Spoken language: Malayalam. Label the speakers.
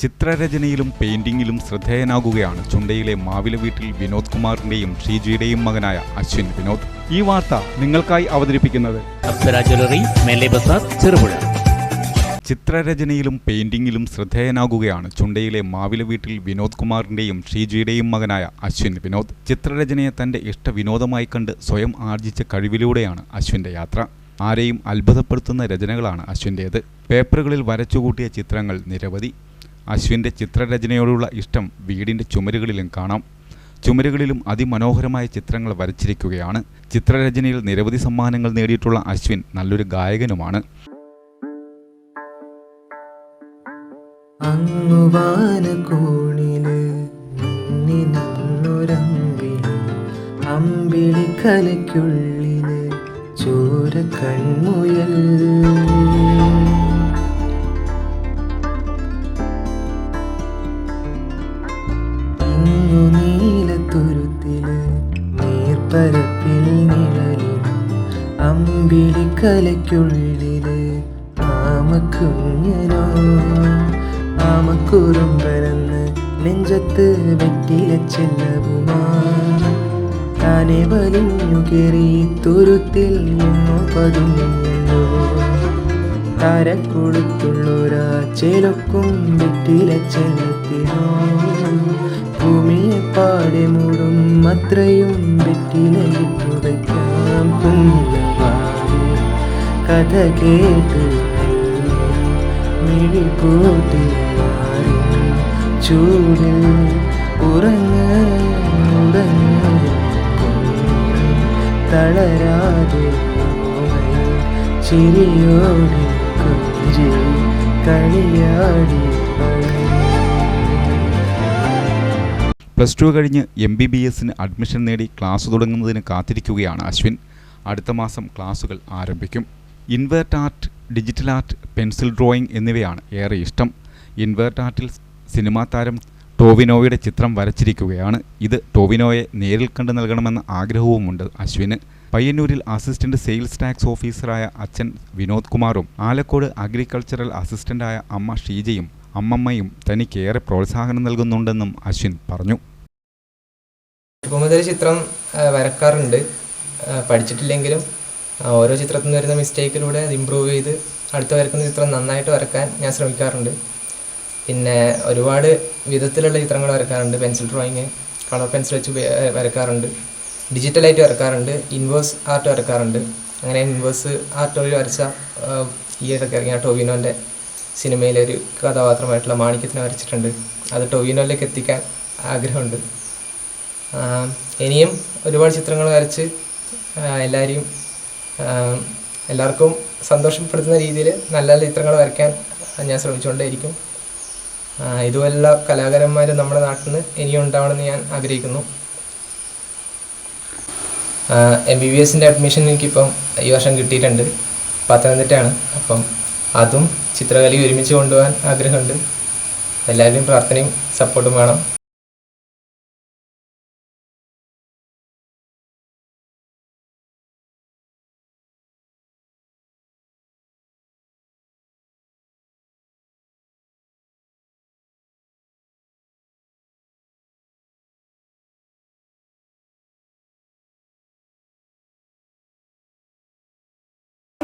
Speaker 1: ചിത്രരചനയിലും പെയിന്റിംഗിലും ശ്രദ്ധേയനാകുകയാണ് ചുണ്ടയിലെ മാവില വീട്ടിൽ വിനോദ് കുമാറിന്റെയും ഷീജിയുടെയും മകനായ അശ്വിൻ വിനോദ്. ഈ വാർത്ത നിങ്ങൾക്കായി അവതരിപ്പിക്കുന്നത് ചിത്രരചനയിലും പെയിന്റിങ്ങിലും ശ്രദ്ധേയനാകുകയാണ് ചുണ്ടയിലെ മാവില വീട്ടിൽ വിനോദ് കുമാറിന്റെയും ഷീജിയുടെയും മകനായ അശ്വിൻ വിനോദ്. ചിത്രരചനയെ തന്റെ ഇഷ്ട വിനോദമായി കണ്ട് സ്വയം ആർജിച്ച കഴിവിലൂടെയാണ് അശ്വിന്റെ യാത്ര. ആരെയും അത്ഭുതപ്പെടുത്തുന്ന രചനകളാണ് അശ്വിന്റേത് പേപ്പറുകളിൽ വരച്ചുകൂട്ടിയ ചിത്രങ്ങൾ നിരവധി. അശ്വിന്റെ ചിത്രരചനയോടുള്ള ഇഷ്ടം വീടിന്റെ ചുമരുകളിലും കാണാം. ചുമരുകളിലും അതിമനോഹരമായ ചിത്രങ്ങൾ വരച്ചിരിക്കുകയാണ്. ചിത്രരചനയിൽ നിരവധി സമ്മാനങ്ങൾ നേടിയിട്ടുള്ള അശ്വിൻ നല്ലൊരു ഗായകനുമാണ്.
Speaker 2: അമ്പിളി കലയ്ക്കുള്ളിൽ ചോര കൺമുയൽ. നീർപ്പരപ്പിൽ നിഴലിടും അമ്പിളി കലയ്ക്കുള്ളിൽ ആമക്കുഞ്ഞനോ. ആമക്കുറുമ്പരന്ന് നെഞ്ചത്ത് വെറ്റില ചെല്ലവുമാ. താനെ വലിഞ്ഞു കയറി തുരുത്തിൽ താരക്കൊടുത്തുള്ളൊരാ ചേലൊക്കും വെറ്റില ചെല്ലത്തിനോ. ഭൂമിയെ പാടെ മൂടും അത്രയും വയ്ക്കാം കുഞ്ഞവാവേ കഥ കേട്ട് മിഴി ഉറങ്ങ തളരാതെ ചിരിയോടി കുഞ്ചി കളിയാടി.
Speaker 1: പ്ലസ് ടു കഴിഞ്ഞ് എം ബി ബി എസിന് അഡ്മിഷൻ നേടി ക്ലാസ് തുടങ്ങുന്നതിന് കാത്തിരിക്കുകയാണ് അശ്വിൻ. അടുത്ത മാസം ക്ലാസുകൾ ആരംഭിക്കും. Invert art digital art pencil drawing എന്നിവയാണ് ഏറെ ഇഷ്ടം. ഇൻവേർട്ട് ആർട്ടിൽ സിനിമാ താരം ടോവിനോയുടെ ചിത്രം വരച്ചിരിക്കുകയാണ്. ഇത് ടോവിനോയെ നേരിൽ കണ്ടു നൽകണമെന്ന ആഗ്രഹവുമുണ്ട് അശ്വിന്. പയ്യന്നൂരിൽ അസിസ്റ്റന്റ് സെയിൽസ് ടാക്സ് ഓഫീസറായ അച്ഛൻ വിനോദ് കുമാറും ആലക്കോട് അഗ്രികൾച്ചറൽ അസിസ്റ്റന്റായ അമ്മ ഷീജയും അമ്മമ്മയും തനിക്കേറെ പ്രോത്സാഹനം നൽകുന്നുണ്ടെന്നും അശ്വിൻ പറഞ്ഞു.
Speaker 3: ചെറുപ്പം ചിത്രം വരക്കാറുണ്ട്. പഠിച്ചിട്ടില്ലെങ്കിലും ഓരോ ചിത്രത്തിൽ നിന്ന് വരുന്ന മിസ്റ്റേക്കിലൂടെ അത് ഇമ്പ്രൂവ് ചെയ്ത് അടുത്ത വരക്കുന്ന ചിത്രം നന്നായിട്ട് വരക്കാൻ ഞാൻ ശ്രമിക്കാറുണ്ട്. പിന്നെ ഒരുപാട് വിധത്തിലുള്ള ചിത്രങ്ങൾ വരക്കാറുണ്ട്. പെൻസിൽ ഡ്രോയിങ് കളർ പെൻസിൽ വെച്ച് വരക്കാറുണ്ട്. ഡിജിറ്റലായിട്ട് വരക്കാറുണ്ട്. Inverse art വരക്കാറുണ്ട്. അങ്ങനെ ഇൻവേഴ്സ് ആർട്ട് വഴി വരച്ച ഈ ഇടയ്ക്ക് ഇറങ്ങിയ ടൊവിനോന്റെ സിനിമയിലെ ഒരു കഥാപാത്രമായിട്ടുള്ള മാണിക്യത്തിനെ വരച്ചിട്ടുണ്ട്. അത് ടൊവിനോയിലേക്ക് എത്തിക്കാൻ ആഗ്രഹമുണ്ട്. ഇനിയും ഒരുപാട് ചിത്രങ്ങൾ വരച്ച് എല്ലാവരെയും എല്ലാവർക്കും സന്തോഷപ്പെടുത്തുന്ന രീതിയിൽ നല്ല നല്ല ചിത്രങ്ങൾ വരയ്ക്കാൻ ഞാൻ ശ്രമിച്ചുകൊണ്ടേയിരിക്കും. ഇതുപോലുള്ള കലാകാരന്മാർ നമ്മുടെ നാട്ടിൽ നിന്ന് ഇനിയും ഉണ്ടാവണമെന്ന് ഞാൻ ആഗ്രഹിക്കുന്നു. എം ബി ബി എസിന്റെ അഡ്മിഷൻ എനിക്കിപ്പം ഈ വർഷം കിട്ടിയിട്ടുണ്ട്. പത്തനംതിട്ടയാണ്. അപ്പം അതും ചിത്രകലയും ഒരുമിച്ച് കൊണ്ടുപോകാൻ ആഗ്രഹമുണ്ട്. എല്ലാവരുടെയും പ്രാർത്ഥനയും സപ്പോർട്ടും വേണം.